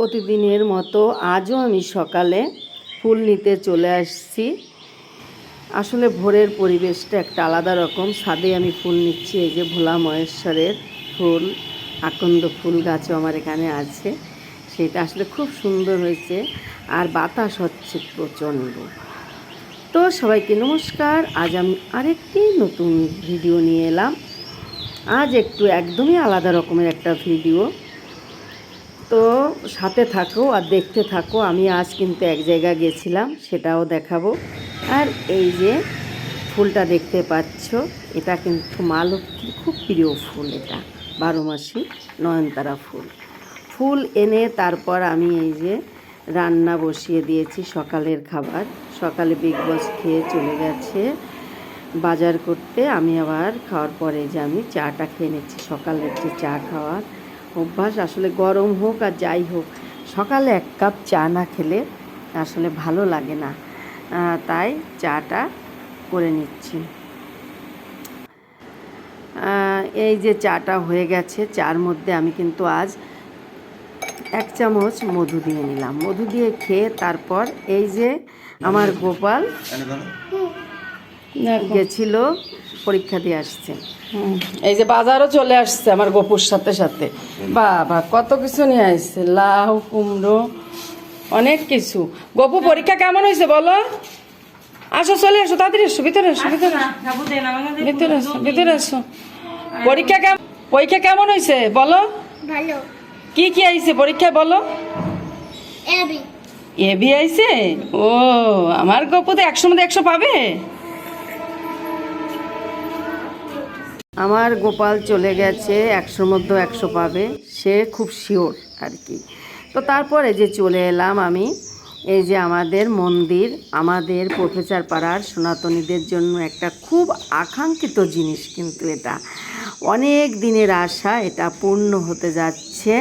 প্রতিদিনের মতো আজও আমি সকালে ফুল নিতে চলে আসছি। আসলে ভোরের পরিবেশটা একটা আলাদা রকম। ছাদে আমি ফুল নিচ্ছি, এই যে ভোলা মহেশ্বরের ফুল, আকন্দ ফুল গাছও আমার এখানে আছে। সেটা আসলে খুব সুন্দর হয়েছে আর বাতাস হচ্ছে প্রচণ্ড। তো সবাইকে নমস্কার। আজ আমি আরেকটি নতুন ভিডিও নিয়ে এলাম। আজ একটু একদমই আলাদা রকমের একটা ভিডিও। তো সাথে থাকো আর দেখতে থাকো, আমি আজ কিন্তু এক জায়গা গেছিলাম, সেটাও দেখাবো। আর এই যে ফুলটা দেখতে পাচ্ছ, এটা কিন্তু মা লক্ষ্মীর খুব প্রিয় ফুল এটা বারো মাসি নয়নতারা ফুল। ফুল এনে তারপর আমি এই যে রান্না বসিয়ে দিয়েছি সকালের খাবার। সকালে বিগ বস খেয়ে চলে গেছে বাজার করতে, আমি আবার খাওয়ার পরে যে আমি চাটা খেয়ে নিচ্ছি, সকালের যে চা খাওয়ার। অভ্যাস, আসলে গরম হোক আর যাই হোক, সকালে এক কাপ চা না খেলে আসলে ভালো লাগে না। তাই চাটা করে নিচ্ছি। এই যে চাটা হয়ে গেছে, চার মধ্যে আমি কিন্তু আজ এক চামচ মধু দিয়ে নিলাম। মধু দিয়ে খেয়ে তারপর এই যে আমার গোপাল গেছিল পরীক্ষা দিয়ে আসছে। এই যে বাজারও চলে আসছে আমার গপুর সাথে সাথে। বাবা কত কিছু নিয়ে আসছে লাউ কুমড়ো অনেক কিছু। গপু পরীক্ষা কেমন হয়েছে বলো? আসো চলে আসো তাড়াতাড়ি এসো ভিতরে এসো ভিতরে এসো। ভিতরে এসো ভিতরে এসো পরীক্ষা কেমন পরীক্ষা কেমন হয়েছে বলো? ভালো। কি কি আইছে পরীক্ষায় বলো? এবি এবি আইছে? ও আমার গপু তো একশো মধ্যে একশো পাবে? আমার গোপাল চলে গেছে, একশোর মধ্যে একশো পাবে। সে খুব শিওর আর কি। তো তারপরে যে চলে এলাম আমি, এই যে আমাদের মন্দির, আমাদের প্রফেসর পাড়ার সনাতনীদের জন্য একটা খুব আকাঙ্ক্ষিত জিনিস কিন্তু এটা। অনেক দিনের আশা, এটা পূর্ণ হতে যাচ্ছে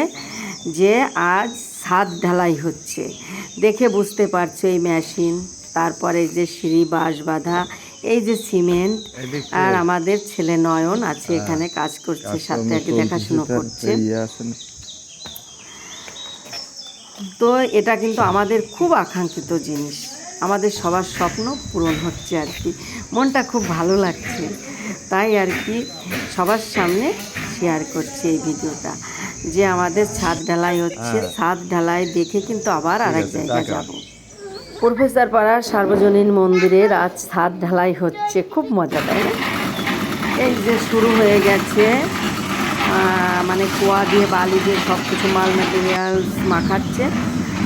যে আজ ছাদ ঢালাই হচ্ছে। দেখে বুঝতে পারছ এই মেশিন তারপরে যে সিঁড়ি, বাঁশ বাঁধা এই যে সিমেন্ট আর আমাদের ছেলে নয়ন আছে এখানে কাজ করছে সাথে কি দেখাশুনো করছে। তো এটা কিন্তু আমাদের খুব আকাঙ্ক্ষিত জিনিস। আমাদের সবার স্বপ্ন পূরণ হচ্ছে আর কি। মনটা খুব ভালো লাগছে। তাই আর কি সবার সামনে শেয়ার করছি এই ভিডিওটা। যে আমাদের ছাদ ঢালাই হচ্ছে ছাদ ঢালাই দেখে কিন্তু আবার আরেক জায়গায় যাব। প্রফেসর পাড়ার সার্বজনীন মন্দিরের আজ ছাদ ঢালাই হচ্ছে। খুব মজা, তাই এই যে শুরু হয়ে গেছে মানে কুয়া দিয়ে বালি দিয়ে সব কিছু মাল ম্যাটেরিয়ালস মাখাচ্ছে।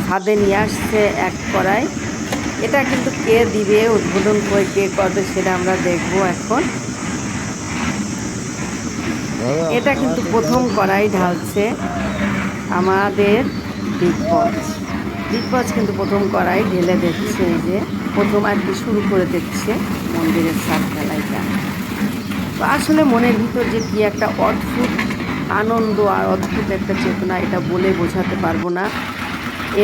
ছাদে নিয়ে আসছে এক কড়াই। এটা কিন্তু কে দিবে, উদ্বোধন করে কে করবে সেটা আমরা দেখব এখন। এটা কিন্তু প্রথম কড়াই ঢালছে আমাদের বিগ বস। বিগ বস কিন্তু প্রথম কড়াই ঢেলে দিচ্ছে এই যে। প্রথম আর কি শুরু করে দিচ্ছে মন্দিরের সাত ঢালাইটা তো আসলে মনের ভিতর যে কি একটা অদ্ভুত আনন্দ আর অদ্ভুত একটা চেতনা, এটা বলে বোঝাতে পারব না।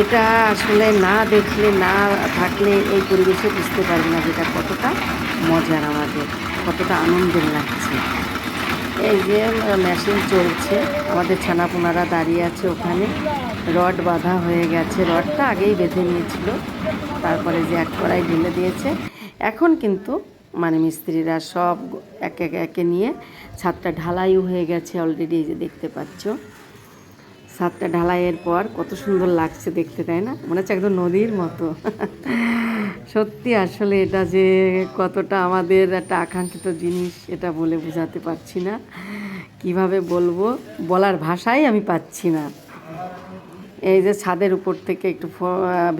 এটা আসলে না দেখলে, না থাকলে এই পরিবেশে বুঝতে পারবে না যেটা কতটা মজার আমাদের, কতটা আনন্দের লাগছে। এই যে মেশিন চলছে। আমাদের ছানাপোনারা দাঁড়িয়ে আছে ওখানে। রড বাঁধা হয়ে গেছে। রডটা আগেই বেঁধে নিয়েছিল। তারপরে যে এক কড়াই ঢেলে দিয়েছে। এখন কিন্তু মানে মিস্ত্রিরা সব একে একে নিয়ে ছাদটা ঢালাইও হয়ে গেছে অলরেডি যে দেখতে পাচ্ছ। ছাদটা ঢালাইয়ের পর কত সুন্দর লাগছে দেখতে, তাই না? মনে হচ্ছে একদম নদীর মতো। সত্যি আসলে এটা যে কতটা আমাদের একটা আকাঙ্ক্ষিত জিনিস, এটা বলে বোঝাতে পারছি না। কীভাবে বলব? বলার ভাষাই আমি পাচ্ছি না। এই যে ছাদের উপর থেকে একটু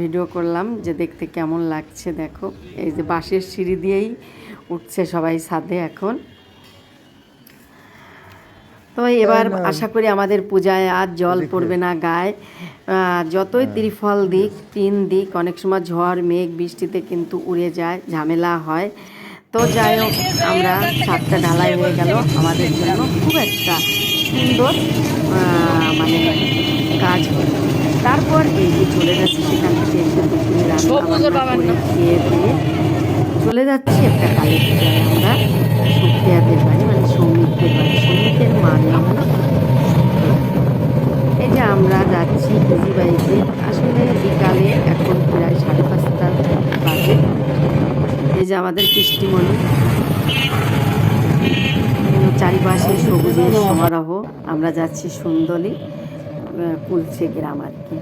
ভিডিও করলাম যে দেখতে কেমন লাগছে দেখো। এই যে বাঁশের সিঁড়ি দিয়েই উঠছে সবাই ছাদে এখন। তো এবার আশা করি আমাদের পূজায় আর জল পড়বে না গায়ে। যতই ত্রিফল দিক তিন দিক অনেক সময় ঝড় মেঘ বৃষ্টিতে কিন্তু উড়ে যায় ঝামেলা হয়। তো যাই হোক আমরা ছাদটা ঢালাই হয়ে গেল। আমাদের জন্য খুব একটা সুন্দর মানে কাজ হলো তারপর এই যে চলে যাচ্ছে সেখান থেকে এসে দুপুরে রান্না করে খেয়ে দিয়ে চলে যাচ্ছি একটা কালী পূজায়। আমরা সুপ্রিয়াদের বাড়ি মানে সৌমিকদের বাড়ি। সৌমিকের মার নাম এই যে আমরা যাচ্ছি ইজি বাইকে আসলে বিকালে এখন প্রায় সাড়ে পাঁচটা বাজে। এই যে আমাদের কৃষ্টিমণি। চারিপাশে সবুজের সমারোহ। আমরা যাচ্ছি সুন্দরী। কুলছে গ্রাম আর কি।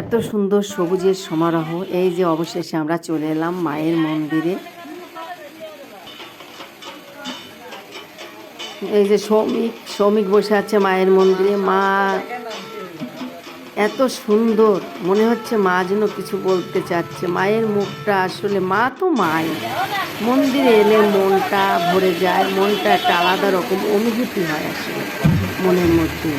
এত সুন্দর সবুজের সমারোহ। এই যে অবশেষে আমরা চলে এলাম মায়ের মন্দিরে। এই যে শ্রমিক শ্রমিক বসে আছে মায়ের মন্দিরে। মা, এত সুন্দর। মনে হচ্ছে মা যেন কিছু বলতে চাচ্ছে। মায়ের মুখটা আসলে, মা তো মাই। মন্দিরে এলে মনটা ভরে যায়, মনটা একটা আলাদা রকম অনুভূতি হয় আসলে। মনের মধ্যে।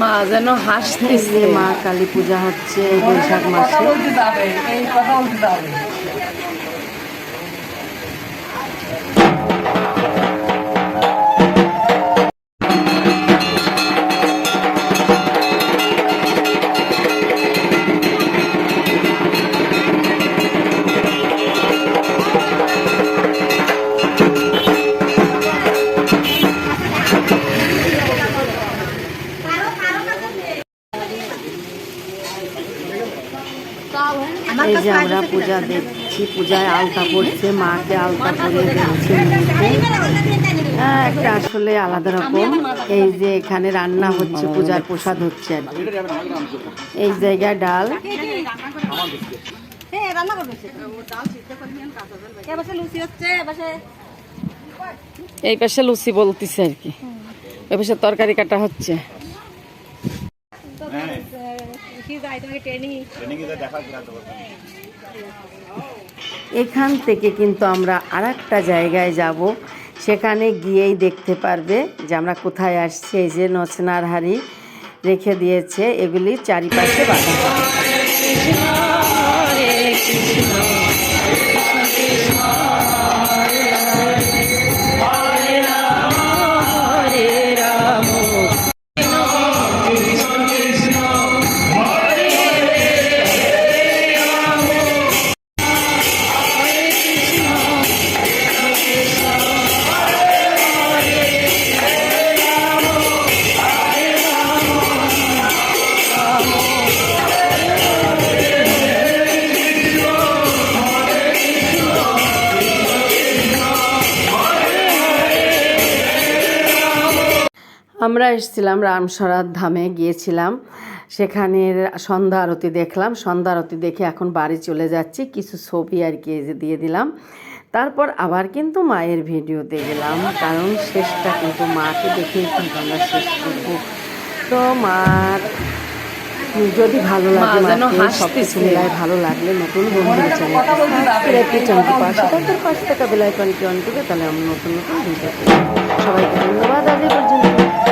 মা যেন হাসতেছে। মা কালী পূজা হচ্ছে বৈশাখ মাসে। যে আমরা পূজা দেখছি পূজায় আলতা পড়ছে মাকে আলতা পরিয়ে দিচ্ছে মেয়েকে হ্যাঁ, একটা আসলে আলাদা রকম। এই যে এখানে রান্না হচ্ছে পূজার প্রসাদ হচ্ছে আর কি। এই জায়গায় ডাল। এই পাশে লুচি বলতেছে আর কি। ওই পাশে তরকারি কাটা হচ্ছে। এখান থেকে কিন্তু আমরা আর একটা জায়গায় যাব। সেখানে গিয়েই দেখতে পারবে যে আমরা কোথায় আসছি। এই যে নচনার হাড়ি রেখে দিয়েছে। এগুলি চারিপাশে বাঁধা। আমরা এসেছিলাম রামসরার ধামে গিয়েছিলাম। সেখানে সন্ধ্যা আরতি দেখলাম। সন্ধ্যা আরতি দেখে এখন বাড়ি চলে যাচ্ছি। কিছু ছবি আর কি দিয়ে দিলাম। তারপর আবার কিন্তু মায়ের ভিডিওতে গেলাম কারণ শেষটা কিন্তু মাকে দেখেই কিন্তু আমরা শেষ করব। তো মার যদি ভালো লাগে মাকে সব কিছু। ভালো লাগলে নতুন বন্ধু চ্যানেলটি চ্যানেলটি পাশে তাদের বেলাইকনটি অন করবে তাহলে আমরা নতুন নতুন ভিডিও সবাইকে ধন্যবাদ আজ এই পর্যন্ত।